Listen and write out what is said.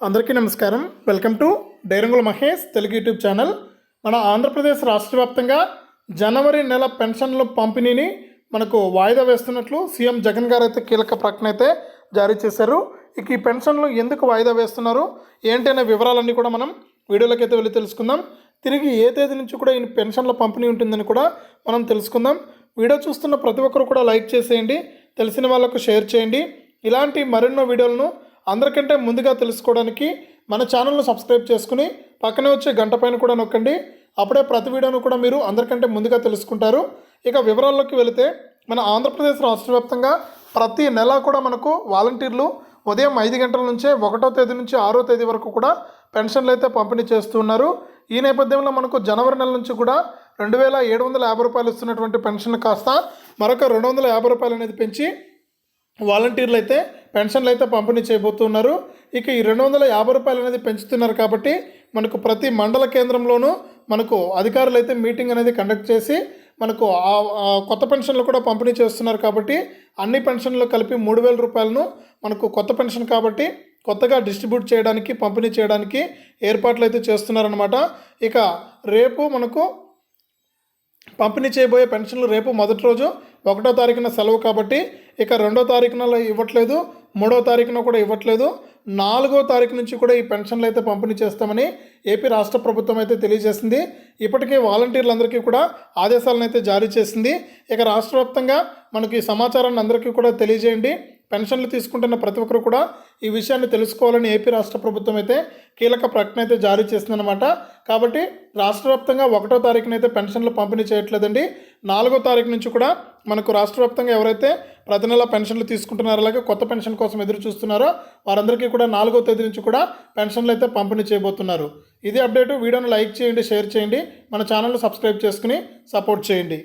అందరికీ నమస్కారం. Welcome to డైరంగుల Mahesh Telugu YouTube channel. మన ఆంధ్రప్రదేశ్ రాష్ట్ర వ్యాప్తంగా జనవరి నెల పెన్షన్ల పంపిణీని మనకు వాయిదా వేస్తున్నట్లు సీఎం జగన్ గారు అయితే కీలక ప్రకటన అయితే జారీ చేశారు. ఇక ఈ పెన్షన్లు ఎందుకు వాయిదా వేస్తున్నారు? ఏంటి అనే వివరాలన్నీ కూడా మనం వీడియోలోకి అయితే వెళ్ళి తెలుసుకుందాం. తిరిగి ఏ తేదీ నుంచి కూడా ఈ పెన్షన్ల పంపిణీ ఉంటుందని కూడా మనం తెలుసుకుందాం. వీడియో చూస్తున్న ప్రతి ఒక్కరు కూడా లైక్ చేసేయండి. తెలిసిన వాళ్ళకు షేర్ చేయండి. ఇలాంటి మరెన్నో వీడియోలను అందరికంటే ముందుగా తెలుసుకోవడానికి మన ఛానల్ను సబ్స్క్రైబ్ చేసుకుని పక్కనే వచ్చే గంట పైన కూడా నొక్కండి. అప్పుడే ప్రతి వీడియోను కూడా మీరు అందరికంటే ముందుగా తెలుసుకుంటారు. ఇక వివరాల్లోకి వెళితే మన ఆంధ్రప్రదేశ్ రాష్ట్ర వ్యాప్తంగా ప్రతి నెల కూడా మనకు వాలంటీర్లు ఉదయం ఐదు గంటల నుంచే ఒకటో తేదీ నుంచి ఆరో తేదీ వరకు కూడా పెన్షన్లు అయితే పంపిణీ చేస్తున్నారు ఈ నేపథ్యంలో మనకు జనవరి నెల నుంచి కూడా రెండు వేల ఏడు వందల యాభై రూపాయలు ఇస్తున్నటువంటి పెన్షన్ కాస్త మరొక రెండు వందల యాభై రూపాయలు అనేది పెంచి వాలంటీర్లు అయితే పెన్షన్లు అయితే పంపిణీ చేయబోతున్నారు. ఇక ఈ రెండు వందల యాభై రూపాయలు అనేది పెంచుతున్నారు కాబట్టి మనకు ప్రతి మండల కేంద్రంలోనూ మనకు అధికారులు అయితే మీటింగ్ అనేది కండక్ట్ చేసి మనకు ఆ కొత్త పెన్షన్లు కూడా పంపిణీ చేస్తున్నారు కాబట్టి అన్ని పెన్షన్లు కలిపి మూడు వేల రూపాయలను మనకు కొత్త పెన్షన్ కాబట్టి కొత్తగా డిస్ట్రిబ్యూట్ చేయడానికి పంపిణీ చేయడానికి ఏర్పాట్లు అయితే చేస్తున్నారనమాట ఇక రేపు మనకు పంపిణీ చేయబోయే పెన్షన్లు రేపు మొదటి రోజు ఒకటో తారీఖున సెలవు కాబట్టి ఇక రెండో తారీఖున ఇవ్వట్లేదు. మూడో తారీఖున కూడా ఇవ్వట్లేదు. నాలుగో తారీఖు నుంచి కూడా ఈ పెన్షన్లు అయితే పంపిణీ చేస్తామని ఏపీ రాష్ట్ర ప్రభుత్వం అయితే తెలియజేసింది. ఇప్పటికే వాలంటీర్లందరికీ కూడా ఆదేశాలను అయితే జారీ చేసింది. ఇక రాష్ట్ర వ్యాప్తంగా మనకి ఈ సమాచారాన్ని అందరికీ కూడా తెలియజేయండి. పెన్షన్లు తీసుకుంటున్న ప్రతి ఒక్కరు కూడా ఈ విషయాన్ని తెలుసుకోవాలని ఏపీ రాష్ట్ర ప్రభుత్వం అయితే కీలక ప్రకటన అయితే జారీ చేసిందనమాట కాబట్టి రాష్ట్ర వ్యాప్తంగా ఒకటో తారీఖునైతే అయితే పెన్షన్లు పంపిణీ చేయట్లేదండి. నాలుగో తారీఖు నుంచి కూడా మనకు రాష్ట్ర వ్యాప్తంగా ఎవరైతే ప్రతి నెల పెన్షన్లు తీసుకుంటున్నారు అలాగే కొత్త పెన్షన్ కోసం ఎదురు చూస్తున్నారో? వారందరికీ కూడా నాలుగో తేదీ నుంచి కూడా పెన్షన్లు అయితే పంపిణీ చేయబోతున్నారు. ఇది అప్డేట్. వీడియోను లైక్ చేయండి షేర్ చేయండి. మన ఛానల్ను సబ్స్క్రైబ్ చేసుకుని సపోర్ట్ చేయండి.